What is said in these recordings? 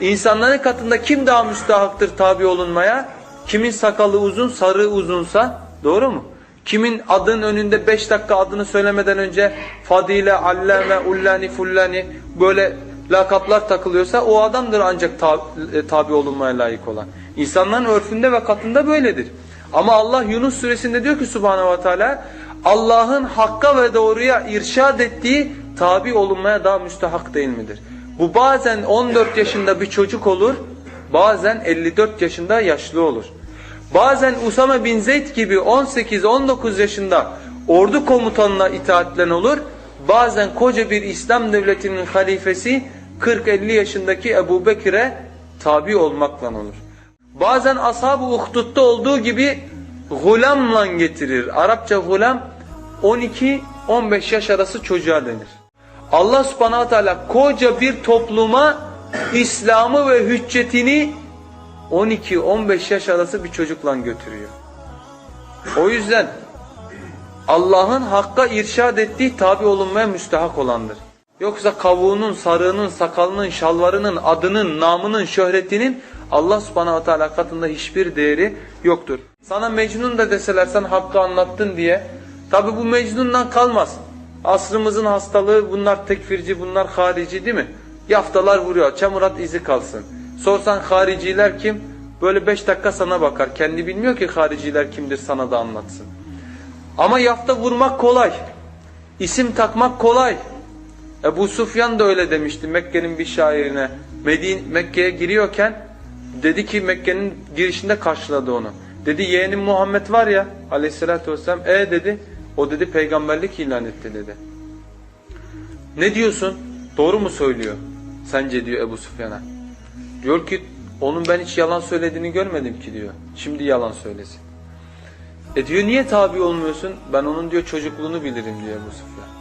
İnsanların katında kim daha müstahaktır tabi olunmaya? Kimin sakalı uzun, sarığı uzunsa, doğru mu? Kimin adın önünde beş dakika adını söylemeden önce Fadile, Allame, Ullani, Fullani böyle lakaplar takılıyorsa o adamdır ancak tabi, tabi olunmaya layık olan. İnsanların örfünde ve katında böyledir. Ama Allah Yunus suresinde diyor ki Subhanahu ve Teala Allah'ın hakka ve doğruya irşad ettiği tabi olunmaya daha müstahak değil midir? Bu bazen 14 yaşında bir çocuk olur, bazen 54 yaşında yaşlı olur. Bazen Usame bin Zeyd gibi 18-19 yaşında ordu komutanına itaatlen olur, bazen koca bir İslam devletinin halifesi 40-50 yaşındaki Ebu Bekir'e tabi olmakla olur. Bazen ashab-ı uhdutta olduğu gibi gulamla getirir. Arapça gulam 12-15 yaş arası çocuğa denir. Allah subhanahu teala koca bir topluma İslam'ı ve hüccetini 12-15 yaş arası bir çocukla götürüyor. O yüzden Allah'ın hakka irşad ettiği tabi olunmaya müstahak olandır. Yoksa kavuğunun, sarığının, sakalının, şalvarının, adının, namının, şöhretinin Allah subhanahu teala katında hiçbir değeri yoktur. Sana Mecnun da deseler sen hakkı anlattın diye tabi bu Mecnun'dan kalmaz. Asrımızın hastalığı bunlar tekfirci, bunlar harici değil mi? Yaftalar vuruyor, çamurat izi kalsın. Sorsan hariciler kim? Böyle beş dakika sana bakar. Kendi bilmiyor ki hariciler kimdir sana da anlatsın. Ama yafta vurmak kolay. İsim takmak kolay. Ebu Sufyan da öyle demişti Mekke'nin bir şairine. Mekke'ye giriyorken dedi ki Mekke'nin girişinde karşıladı onu. Dedi yeğenim Muhammed var ya aleyhissalatü vesselam. E dedi. O dedi peygamberlik ilan etti dedi. Ne diyorsun? Doğru mu söylüyor? Sence diyor Ebu Sufyan'a. Diyor ki onun ben hiç yalan söylediğini görmedim ki diyor. Şimdi yalan söylesin. E diyor niye tabi olmuyorsun? Ben onun diyor çocukluğunu bilirim diyor Ebu Sufyan.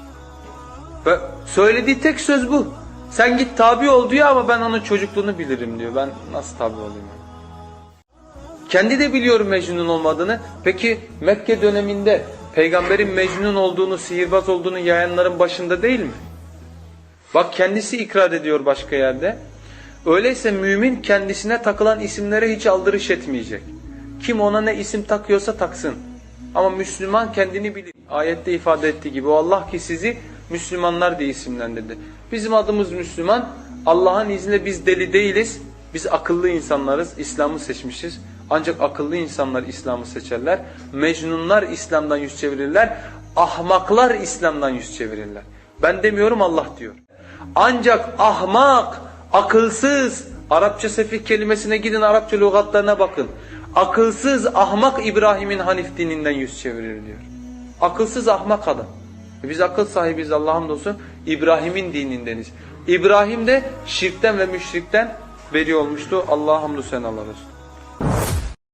Ve söylediği tek söz bu. Sen git tabi ol diyor ama ben onun çocukluğunu bilirim diyor. Ben nasıl tabi olayım? yani? Kendi de biliyor Mecnun olmadığını. Peki Mekke döneminde peygamberin Mecnun olduğunu, sihirbaz olduğunu yayanların başında değil mi? Bak kendisi ikrar ediyor başka yerde. Öyleyse mümin kendisine takılan isimlere hiç aldırış etmeyecek. Kim ona ne isim takıyorsa taksın. Ama Müslüman kendini bilir. Ayette ifade ettiği gibi o Allah ki sizi Müslümanlar diye isimlendirdi. Bizim adımız Müslüman. Allah'ın izniyle biz deli değiliz. Biz akıllı insanlarız. İslam'ı seçmişiz. Ancak akıllı insanlar İslam'ı seçerler. Mecnunlar İslam'dan yüz çevirirler. Ahmaklar İslam'dan yüz çevirirler. Ben demiyorum Allah diyor. Ancak ahmak, akılsız, Arapça sefih kelimesine gidin Arapça lügatlarına bakın. Akılsız ahmak İbrahim'in Hanif dininden yüz çevirir diyor. Akılsız ahmak adam. E Biz akıl sahibiyiz Allah'a hamdolsun. İbrahim'in dinindeniz. İbrahim de şirkten ve müşrikten beri olmuştu. Allah'a hamdü senalar olsun.